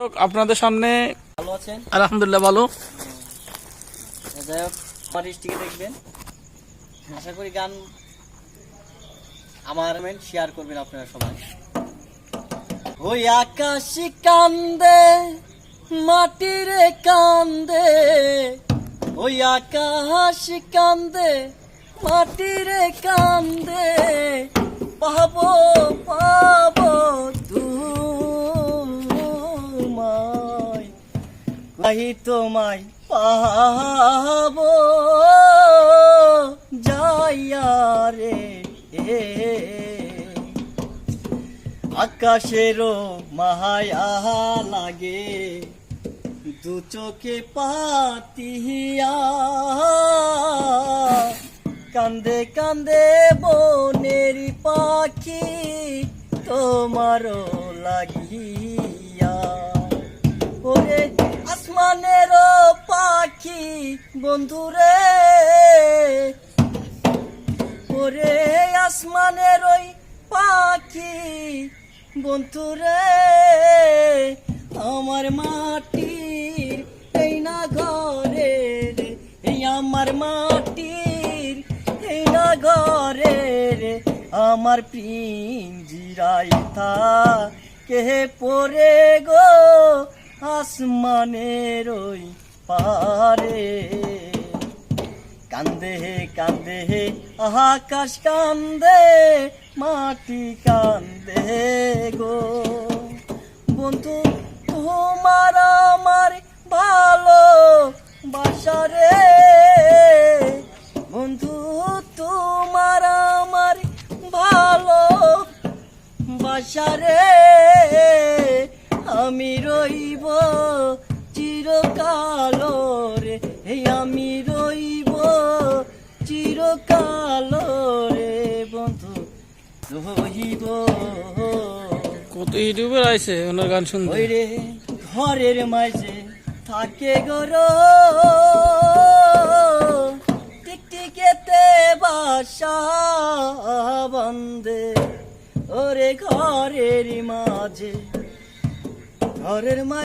আপনাদের সামনে ভালো আছেন? আলহামদুলিল্লাহ ভালো। যাই হোক আমার স্টিকে দেখবেন। আশা করি গান আমার শেয়ার করবেন আপনারা সবাই। ওই আকাশ কান্দে মাটিরে কান্দে ওই আকাশ কান্দে মাটিরে কান্দে পাবো কাহি তোমায় পাব। যাইয়া রে। আকাশেরও মায়া লাগে। দু চোখে পাতিয়া। কান্দে কান্দে বনের পাখি তোমারও লাগিয়া। ওরে আসমানের পাখি, বন্ধুরে। ওরে আসমানের ওই পাখি, বন্ধুরে। আমার মাটির এই না ঘরে রে এই আমার মাটির এই না ঘরে রে আমার পিঞ্জিরাই থা কে পরে গো? আসমানের ওই পারে কান্দে কান্দে আকাশ কান্দে, মাটি কান্দে গো। বন্ধু, তোমার আমার ভালো বাসারে বন্ধু, তোমার আমার ভালো বাসারে আমি রইব চিরকাল রে এই আমি রইব চিরকাল রে বন্ধু রইব কত ইউটিউবার আছে ওনার গান শুনতে? ওই রে ঘরের মাঝে থাকে গর। টিকটিকেতে বাসা বন্দে ওরে ঘরের মাঝে ঘরের মাঝে